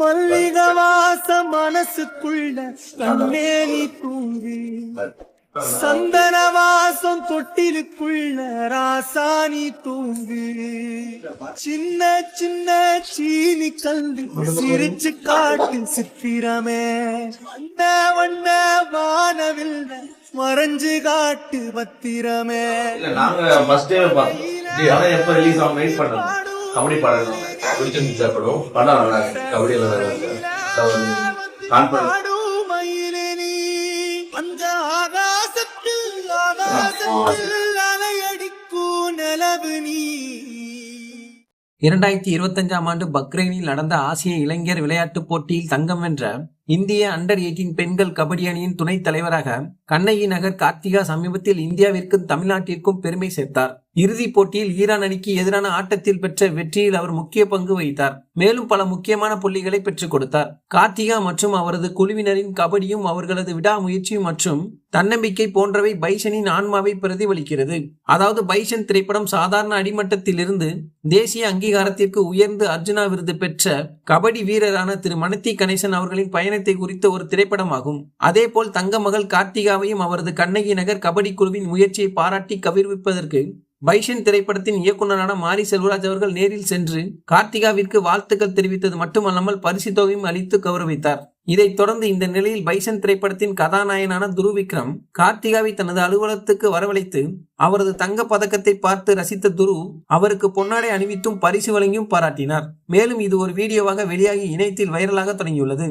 மல்லிக வாசம் மனசுக்குள்ள கண்ணே நீ தூங்கு சந்தன வாசம் தொட்டிலுக்குள்ள ராசாணி தூங்கு சின்ன சின்ன சீனி கல்வி சிரிச்சு காட்டு சித்திரமே. வண்ண வண்ண வானவில் மறைஞ்சு காட்டு பத்திரமே. இல்ல நாங்க ஃபர்ஸ்ட் டே ஆனா எப்ப ரிலீஸ் ஆகும் வெயிட் பண்ணோம். கபடி பாடணும் பிடிச்சிருந்துச்சா படம் படம் நல்லா இருக்கு நல்லா இருக்கு இரண்டாயிரத்தி இருபத்தஞ்சாம் ஆண்டு பக்ரைனில் நடந்த ஆசிய இளைஞர் விளையாட்டுப் போட்டியில் தங்கம் வென்ற இந்திய அண்டர் 18 பெண்கள் கபடி அணியின் துணைத் தலைவராக கண்ணகி நகர் கார்த்திகா சமீபத்தில் இந்தியாவிற்கும் தமிழ்நாட்டிற்கும் பெருமை சேர்த்தார். இறுதிப் போட்டியில் ஈரான் அணிக்கு எதிரான ஆட்டத்தில் பெற்ற வெற்றியில் அவர் முக்கிய பங்கு வகித்தார். மேலும் பல முக்கியமான புள்ளிகளை பெற்றுக் கொடுத்தார். கார்த்திகா மற்றும் அவரது குழுவினரின் கபடியும் அவர்களது விடாமுயற்சி மற்றும் தன்னம்பிக்கை போன்றவை பைசனின் ஆன்மாவை பிரதிபலிக்கிறது. அதாவது பைசன் திரைப்படம் சாதாரண அடிமட்டத்திலிருந்து தேசிய அங்கீகாரத்திற்கு உயர்ந்து அர்ஜுனா விருது பெற்ற கபடி வீரரான திரு மனத்தி கணேசன் அவர்களின் பயணத்தை குறித்த ஒரு திரைப்படமாகும். அதேபோல் தங்க மகள் கார்த்திகாவையும் அவரது கண்ணகி நகர் கபடி குழுவின் முயற்சியை பாராட்டி கவிர்விப்பதற்கு பைஷன் திரைப்படத்தின் இயக்குனரான மாரி செல்வராஜ் அவர்கள் நேரில் சென்று கார்த்திகாவிற்கு வாழ்த்துக்கள் தெரிவித்தது மட்டுமல்லாமல் பரிசு தொகையும் அளித்து கௌரவித்தார். இதைத் தொடர்ந்து இந்த நிலையில் பைசன் திரைப்படத்தின் கதாநாயகனான துரு விக்ரம் கார்த்திகாவை தனது அலுவலகத்துக்கு வரவழைத்து அவரது தங்க பதக்கத்தை பார்த்து ரசித்த துரு அவருக்கு பொன்னாடை அணிவித்தும் பரிசு வழங்கியும் பாராட்டினார். மேலும் இது ஒரு வீடியோவாக வெளியாகி இணையத்தில் வைரலாக தொடங்கியுள்ளது.